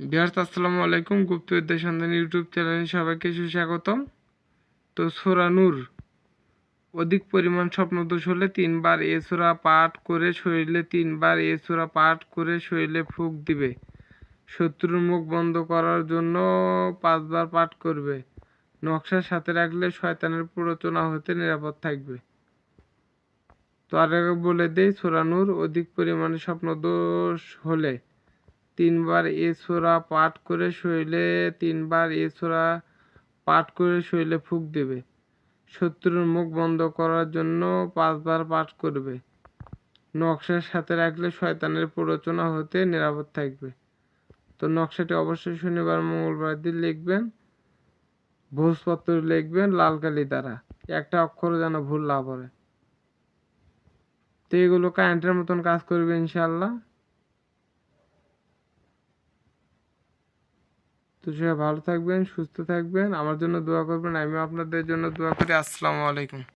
বিহার, আসসালামু আলাইকুম। গুপ্তবিদ্যা সন্ধান ইউটিউব চ্যানেলে সবাইকে সুস্বাগতম। তো সোরানুর অধিক পরিমাণ স্বপ্নদোষ হলে তিনবার এ সোরা পাঠ করে শরীরে তিনবার এ সোরা পাঠ করে শরীরে ফুক দিবে। শত্রুর মুখ বন্ধ করার জন্য পাঁচবার পাঠ করবে। নকশার সাথে রাখলে শয়তানের প্ররোচনা হতে নিরাপদ থাকবে। তো আর বলে দেই সোরানুর অধিক পরিমাণে স্বপ্নদোষ হলে তিনবার এ পাঠ করে শরীরে তিনবার এ পাঠ করে শরীরে ফুক দেবে। শত্রুর মুখ বন্ধ করার জন্য পাঁচবার পাঠ করবে। নকশার সাথে রাখলে শয়তানের প্ররোচনা হতে নিরাপদ থাকবে। তো নকশাটি অবশ্যই শনিবার, মঙ্গলবার দিন লিখবেন, ভোজপত্র লিখবেন লাল কালি দ্বারা। একটা অক্ষর যেন ভুল না পড়ে। তো এগুলো কারেন্টের মতন কাজ করবে ইনশাল্লাহ তো সবাই ভালো থাকবেন, সুস্থ থাকবেন। আমার জন্য দোয়া করবেন, আমিও আপনাদের জন্য দোয়া করি। আসসালামু আলাইকুম।